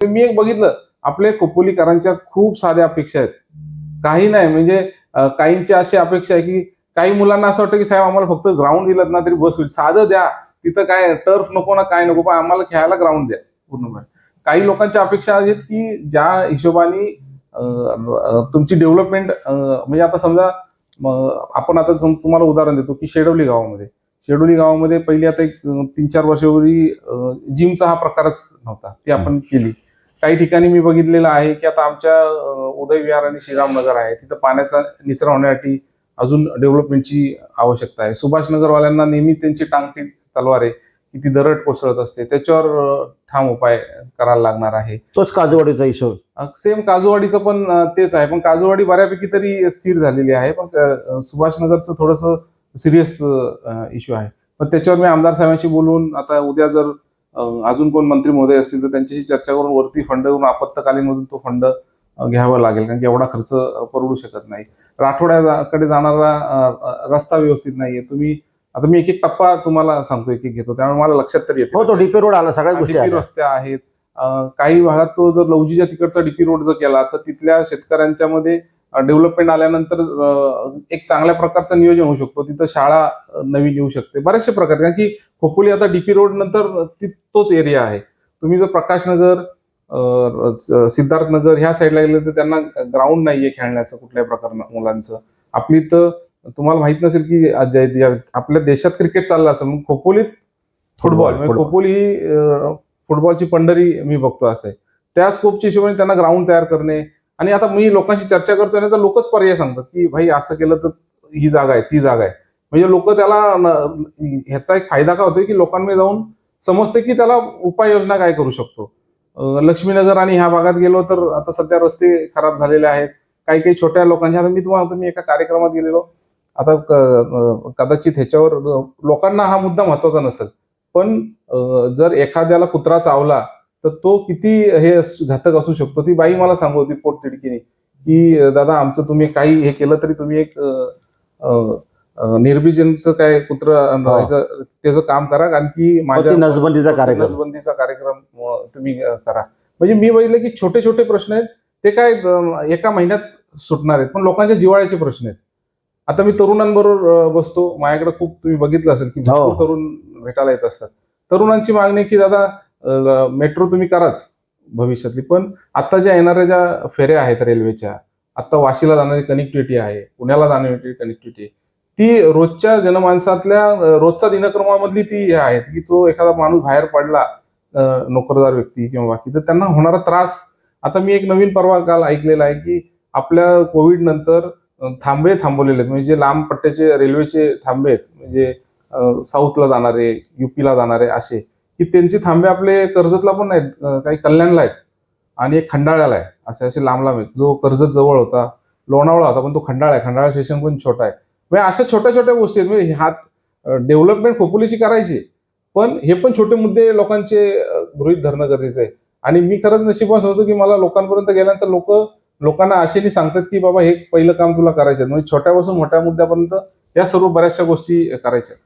मी एक बघितलं आपले खोपोलीकरांच्या खूप साऱ्या अपेक्षा आहेत. काही नाही म्हणजे काहींची अशी अपेक्षा आहे की काही मुलांना असं वाटतं की साहेब आम्हाला फक्त ग्राउंड दिलं ना तरी बस होईल. साधं द्या. तिथं काय टर्फ नको ना काय नको पण आम्हाला खेळायला ग्राउंड द्या. पूर्णपणे. काही लोकांच्या अपेक्षा आहेत की ज्या हिशोबाने तुमची डेव्हलपमेंट म्हणजे आता समजा आपण आता तुम्हाला उदाहरण देतो की शेडवली गावामध्ये. शेडोली गावामध्ये पहिली आता एक तीन चार वर्षापूर्वी जिमचा हा प्रकारच नव्हता. ती आपण केली. काही ठिकाणी मी बघितलेलं आहे की आता आमच्या उदय विहार आणि श्रीरामनगर आहे. तिथं पाण्याचा निचरा होण्यासाठी अजून डेव्हलपमेंटची आवश्यकता आहे. सुभाषनगरवाल्यांना नेहमी त्यांची टांगती तलवार आहे की ती दरड कोसळत असते. त्याच्यावर ठाम उपाय करायला लागणार आहे. तोच काजूवाडीचा हिशोब. सेम काजूवाडीचं पण तेच आहे. पण काजूवाडी बऱ्यापैकी तरी स्थिर झालेली आहे. पण अं, सुभाषनगरचं थोडंसं सिरियस इश्यू आहे. पण त्याच्यावर मी आमदार साहेबांशी बोलून आता उद्या जर अजून कोण मंत्री महोदय असतील तर त्यांच्याशी चर्चा करून वरती फंड करून आपत्कालीन मधून तो फंड घ्यावा लागेल. कारण की एवढा खर्च परवडू शकत नाही. राठोड्याकडे जाणारा रस्ता व्यवस्थित नाहीये. तुम्ही आता मी एक एक टप्पा तुम्हाला सांगतो एक एक घेतो. त्यामुळे मला लक्षात तरी येते. हो तो डीपी रोड आला सगळ्या गोष्टी रस्ते आहेत. काही भागात तो जर लवजीच्या तिकडचा डीपी रोड जर केला तर तिथल्या शेतकऱ्यांच्या मध्ये डेव्हलपमेंट आल्यानंतर एक चांगल्या प्रकारचं नियोजन होऊ शकतो. तिथं शाळा नवीन येऊ शकते. बरेचसे प्रकार. कारण की खोपोली आता डीपी रोड नंतर तोच एरिया आहे. तुम्ही जर प्रकाशनगर सिद्धार्थनगर ह्या साईडला गेले तर त्यांना ग्राउंड नाहीये खेळण्याचं कुठल्याही प्रकार मुलांचं. आपली तर तुम्हाला माहीत नसेल की आपल्या देशात क्रिकेट चाललं असेल मग खोपोलीत फुटबॉल म्हणजे. खोपोली ही फुटबॉलची पंढरी मी बघतो असं त्या स्कोपच्या हिशोबाने त्यांना ग्राउंड तयार करणे आणि आता मी लोकांशी चर्चा करतोय ना तर लोकच पर्याय सांगतात की भाई असं केलं तर ही जागा आहे ती जागा आहे. म्हणजे लोक त्याला न- ह्याचा एक फायदा का होतोय की लोकांमध्ये जाऊन समजते की त्याला उपाययोजना काय करू शकतो. लक्ष्मीनगर आणि ह्या भागात गेलो तर आता सध्या रस्ते खराब झालेले आहेत. काही काही छोट्या लोकांच्या आता मी तुम्हाला मी एका कार्यक्रमात गेलेलो. आता क- कदाचित ह्याच्यावर लोकांना हा मुद्दा महत्त्वाचा नसेल. पण जर एखाद्याला कुत्रा चावला तर तो किती हे घातक असू शकतो? ती बाई मला सांगत होती पोट तिडकीने की दादा आमचं तुम्ही काही हे केलं तरी तुम्ही एक निर्बीजनचं काय कुत्र हो. त्याचं काम करा कारण की माझ्या नसबंदीचा कार्यक्रम. नसबंदीचा कार्यक्रम तुम्ही करा. म्हणजे मी बघितलं की छोटे छोटे प्रश्न आहेत ते काय एका महिन्यात सुटणार आहेत पण लोकांच्या जिवाळ्याचे प्रश्न आहेत. आता मी तरुणांबरोबर बसतो माझ्याकडे खूप तुम्ही बघितलं असेल की भरपूर हो. तरुण भेटायला येत असतात. तरुणांची मागणी की दादा मेट्रो तुम्ही कराच भविष्यातली. पण आता ज्या येणाऱ्या ज्या फेऱ्या आहेत रेल्वेच्या आता वाशीला जाणारी कनेक्टिव्हिटी आहे पुण्याला जाणारी कनेक्टिव्हिटी ती रोजच्या जनमानसातल्या रोजच्या दिनक्रमामधली ती हे आहेत की तो एखादा माणूस बाहेर पडला नोकरदार व्यक्ती किंवा बाकी तर त्यांना होणारा त्रास. आता मी एक नवीन परवा काल ऐकलेला आहे की आपल्या कोविड नंतर थांबे थांबवलेले आहेत. म्हणजे लांब पट्ट्याचे रेल्वेचे थांबे आहेत म्हणजे साऊथला जाणारे युपीला जाणारे असे की त्यांचे थांबे आपले कर्जतला पण नाहीत काही कल्याणला आहेत. आणि एक खंडाळ्याला आहे. असे असे लांब लांब आहेत. जो कर्जत जवळ होता लोणावळा होता पण तो खंडाळा आहे. खंडाळा स्टेशन पण छोटा आहे. म्हणजे अशा छोट्या छोट्या गोष्टी आहेत. म्हणजे हात डेव्हलपमेंट खोपोलीची करायची. पण हे पण छोटे मुद्दे लोकांचे गृहित धरणं गरजेचं आहे. आणि मी खरंच नशिबात समजतो की मला लोकांपर्यंत गेल्यानंतर लोक लोकांना आशेने सांगतात की बाबा हे पहिलं काम तुला करायचं आहे. म्हणजे छोट्यापासून मोठ्या मुद्द्यापर्यंत या सर्व बऱ्याचशा गोष्टी करायच्या आहेत.